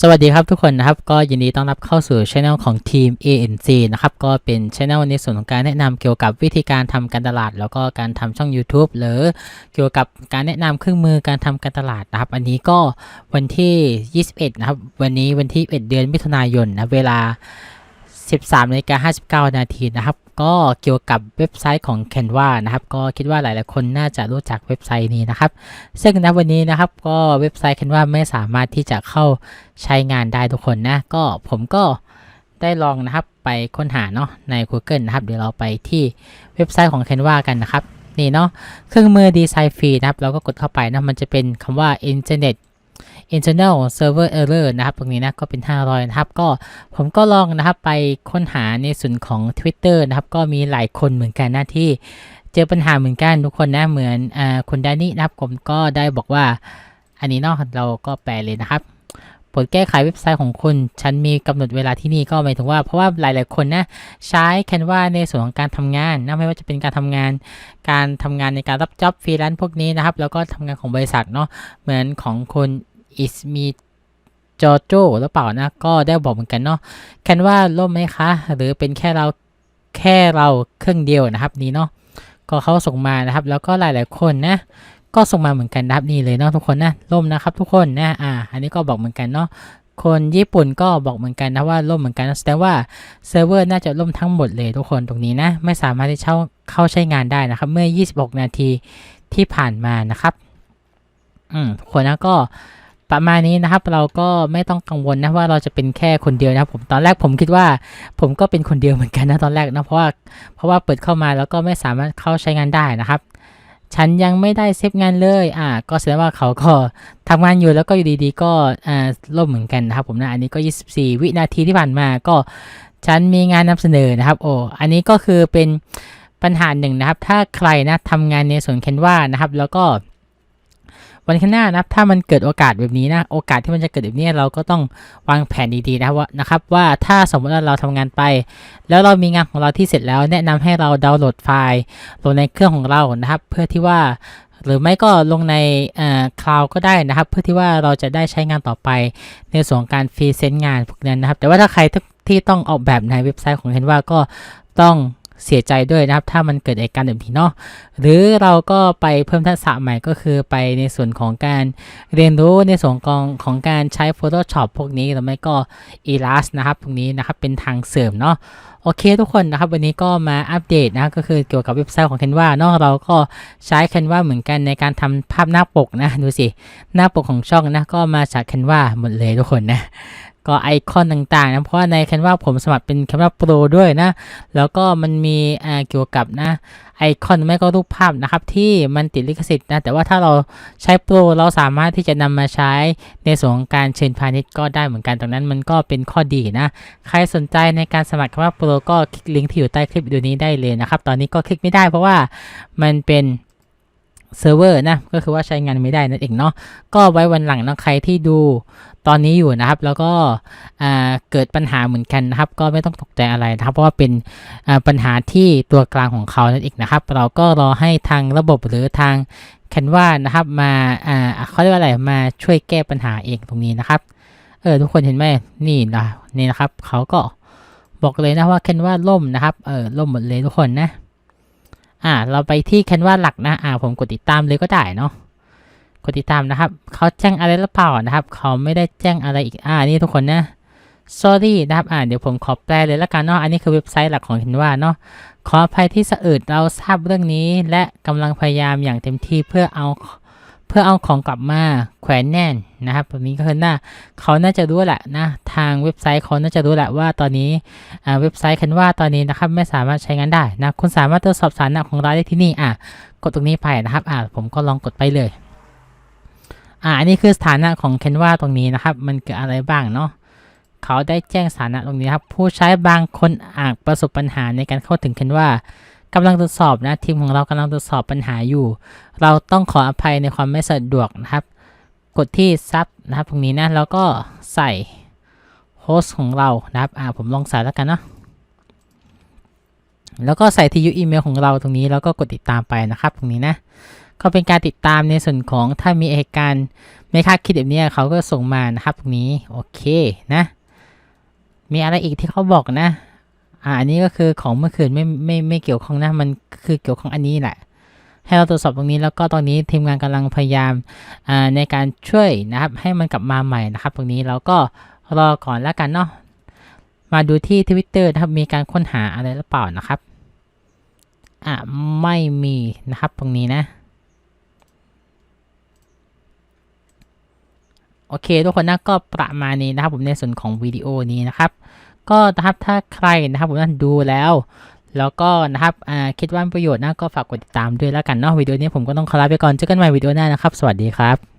สวัสดีครับทุกคนนะครับ ก็ยินดีต้อนรับเข้าสู่ช anel ของทีม ANC นะครับ ก็เป็นช anel ในส่วนของการแนะนำเกี่ยวกับวิธีการทำการตลาด แล้วก็การทำช่อง YouTube หรือเกี่ยวกับการแนะนำเครื่องมือการทำการตลาดนะครับ อันนี้ก็วันที่ 21 นะครับ วันนี้วันที่ 1 เดือนมิถุนายนนะเวลา 13นาฬิกา59 นาทีนะครับ ก็เกี่ยวกับเว็บไซต์ของ Canva นะครับ ก็คิดว่าหลาย ๆ คนน่าจะรู้จักเว็บไซต์นี้นะครับ ซึ่งณวันนี้นะครับก็เว็บไซต์ Canva ไม่สามารถที่จะเข้าใช้งานได้ทุกคนนะ ก็ผมก็ได้ลองนะครับไปค้นหาเนาะใน Google นะครับ เดี๋ยวเราไปที่เว็บไซต์ของ Canva กันนะครับนี่เนาะเครื่องมือดีไซน์ฟรีนะครับ เราก็กดเข้าไปนะมันจะเป็นคำว่า Internet internal server error นะครับตรงนี้นะก็เป็น 500 นะครับ ก็ผมก็ลองนะครับไปค้นหาในส่วนของ Twitter นะครับ ก็มีหลายคนเหมือนกันนะที่เจอปัญหาเหมือนกันทุกคนนะเหมือนอคุณดานี่นะครับผมก็ได้บอกว่า อันนี้เนาะเราก็แปลเลยนะครับโปรดแก้ไขเว็บไซต์ของคุณ ฉันมีกำหนดเวลาที่นี่ก็หมายถึงว่า เพราะว่าหลาย ๆ คนนะใช้ Canva ในส่วนของการทำงานนะไม่ว่าจะเป็นการทำงาน การทำงานในการรับจ็อบฟรีแลนซ์พวกนี้นะครับ แล้วก็ทำงานของบริษัทเนาะเหมือนของคุณ อิสมีจอโจหรือเปล่านะ ก็ได้บอกเหมือนกันเนาะแคนว่าล่มไหมคะ หรือเป็นแค่เราแค่เราเครื่องเดียวนะครับนี่เนาะก็เขาส่งมานะครับ แล้วก็หลายๆคนนะ ก็ส่งมาเหมือนกันนะครับนี่เลยเนาะทุกคนนะล่มนะครับ ทุกคนนะอ่า อันนี้ก็บอกเหมือนกันเนาะคนญี่ปุ่นก็บอกเหมือนกันนะว่าล่มเหมือนกันแสดงว่าเซิร์ฟเวอร์น่าจะล่มทั้งหมดเลยทุกคนตรงนี้นะ ไม่สามารถที่เข้าเข้าใช้งานได้นะครับ เมื่อ 26 นาทีที่ผ่านมานะครับ อืมทุกคนนะก็ ประมาณนี้นะครับเราก็ไม่ต้องกังวลนะว่าเราจะเป็นแค่คนเดียวนะครับผมตอนแรกผมคิดว่า ผมก็เป็นคนเดียวเหมือนกันนะตอนแรกนะเพราะว่าเพราะว่าเปิดเข้ามาแล้วก็ไม่สามารถเข้าใช้งานได้นะครับ ฉันยังไม่ได้เซฟงานเลยอ่าก็แสดงว่าเขาก็ทำงานอยู่แล้วก็อยู่ดีๆ ก็อ่าล่มเหมือนกันนะครับผมนะอันนี้ก็ 24 วินาทีที่ผ่านมาก็ฉันมีงานนำเสนอนะครับโอ้อันนี้ก็คือเป็นปัญหาหนึ่งนะครับ ถ้าใครนะทำงานในส่วนเคนว่านะครับ แล้วก็ วันข้างหน้านะครับถ้ามันเกิดโอกาสแบบนี้นะโอกาสที่มันจะเกิดแบบนี้เราก็ต้องวางแผนดีๆนะครับว่านะครับว่าถ้าสมมติว่าเราทำงานไป แล้วเรามีงานของเราที่เสร็จแล้ว แนะนำให้เราดาวน์โหลดไฟล์ลงในเครื่องของเรานะครับ เพื่อที่ว่าหรือไม่ก็ลงในคลาวก็ได้นะครับ เพื่อที่ว่าเราจะได้ใช้งานต่อไปในส่วนของการฟรีเซนต์งานพวกนั้นนะครับ แต่ว่าถ้าใครที่ต้องออกแบบในเว็บไซต์ของเห็นว่าก็ต้อง เสียใจด้วยนะครับ ถ้ามันเกิดเหตุการณ์แบบนี้เนาะหรือเราก็ไปเพิ่มทักษะใหม่ก็คือไปในส่วนของการเรียนรู้ในส่วนของของการใช้ Photoshop พวกนี้หรือไม่ก็ Elas นะครับตรงนี้นะครับเป็นทางเสริมเนาะโอเคทุกคนนะครับ วันนี้ก็มาอัปเดตนะก็คือเกี่ยวกับเว็บไซต์ของ Canva เนาะเราก็ใช้ Canva เหมือนกันในการทำภาพหน้าปกนะดูสิหน้าปกของช่องนะก็มาจาก Canva หมดเลยทุกคนนะ ก็ไอคอนต่างๆนะ เพราะว่าใน Canva ผมสมัครเป็น Canva Pro ด้วยนะ แล้วก็มันมีอ่าเกี่ยวกับนะไอคอนไม่ก็รูปภาพนะครับ ที่มันติดลิขสิทธิ์นะ แต่ว่าถ้าเราใช้โปรเราสามารถที่จะนำมาใช้ในส่วนของการเชิญพาณิชย์ก็ได้เหมือนกันตรงนั้นมันก็เป็นข้อดีนะ ใครสนใจในการสมัครคำว่าโปรก็คลิกลิงก์ที่อยู่ใต้คลิปวิดีโอนี้ได้เลยนะครับ ตอนนี้ก็คลิกไม่ได้เพราะว่ามันเป็น เซิร์ฟเวอร์นะก็คือว่าใช้งานไม่ได้นั่นเองเนาะก็ไว้วันหลังนะใครที่ดูตอนนี้อยู่นะครับ แล้วก็เกิดปัญหาเหมือนกันนะครับ ก็ไม่ต้องตกใจอะไรนะครับ เพราะว่าเป็นปัญหาที่ตัวกลางของเขานั่นเองนะครับ เราก็รอให้ทางระบบหรือทาง Canva นะครับมาเขาเรียกว่าอะไรมาช่วยแก้ปัญหาเองตรงนี้นะครับเออทุกคนเห็นไหมนี่นะนี่นะครับเขาก็บอกเลยนะว่า Canva ล่มนะครับเออล่มหมดเลยทุกคนนะ อ่า เราไปที่แคนวาหลักนะ อ่า ผมกดติดตามเลยก็ได้เนาะ กดติดตามนะครับ เขาแจ้งอะไรหรือเปล่านะครับ เขาไม่ได้แจ้งอะไรอีก อ่า นี่ทุกคนนะ sorry นะครับ อ่า เดี๋ยวผมขอแปลเลยละกันเนาะ อันนี้คือเว็บไซต์หลักของแคนวาเนาะ ขออภัยที่สะอึดเราทราบเรื่องนี้ และกำลังพยายามอย่างเต็มที่เพื่อเอา พื่อเอาของกลับมาแขวนแน่นนะครับแบบนี้ก็คือน่าเขาน่าจะรู้แหละนะทางเว็บไซต์เขาน่าจะรู้แหละว่าตอนนี้เว็บไซต์คันว่าตอนนี้นะครับไม่สามารถใช้งานได้นะคุณสามารถตรวจสอบสถานะของเรานได้ที่นี่อะกดตรงนี้ไปนะครับอ่าผมก็ลองกดไปเลยอ่าอันนี้คือสถานะของ Canva ตรงนี้นะครับ มันเกิดอะไรบ้างเนาะเขาได้แจ้งสถานะตรงนี้ครับ ผู้ใช้บางคนอาจประสบปัญหาในการเข้าถึง Canva กำลังตรวจสอบนะทีมของเรากำลังตรวจสอบปัญหาอยู่ เราต้องขออภัยในความไม่สะดวกนะครับ กดที่ซับนะครับตรงนี้นะแล้วก็ใส่โฮสต์ของเรานะครับอ่าผมลองใส่แล้วกันเนาะแล้วก็ใส่ที่ยูอีเมลของเราตรงนี้แล้วก็กดติดตามไปนะครับ ตรงนี้นะก็เป็นการติดตามในส่วนของถ้ามีเหตุการณ์ไม่คาดคิดแบบนี้เขาก็ส่งมานะครับตรงนี้โอเคนะ มีอะไรอีกที่เขาบอกนะ อ่าอันนี้ก็คือของเมื่อคืนไม่ไม่ไม่เกี่ยวข้องนะมันคือเกี่ยวข้องอันนี้แหละ ให้เราตรวจสอบตรงนี้แล้วก็ตอนนี้ทีมงานกำลังพยายามอ่าในการช่วยนะครับ ให้มันกลับมาใหม่นะครับ ตรงนี้เราก็รอก่อนแล้วกันเนาะมาดูที่ทวิตเตอร์นะครับมีการค้นหาอะไรหรือเปล่านะครับอะไม่มีนะครับตรงนี้นะโอเคทุกคนนะก็ประมาณนี้นะครับผมในส่วนของวิดีโอนี้นะครับ ก็นะครับถ้าใครนะครับผมนั่นดูแล้ว แล้วก็นะครับคิดว่าประโยชน์นะก็ฝากกดติดตามด้วยแล้วกันเนาะวิดีโอนี้ผมก็ต้องขอลาไปก่อนเจอกันใหม่วิดีโอหน้านะครับ สวัสดีครับ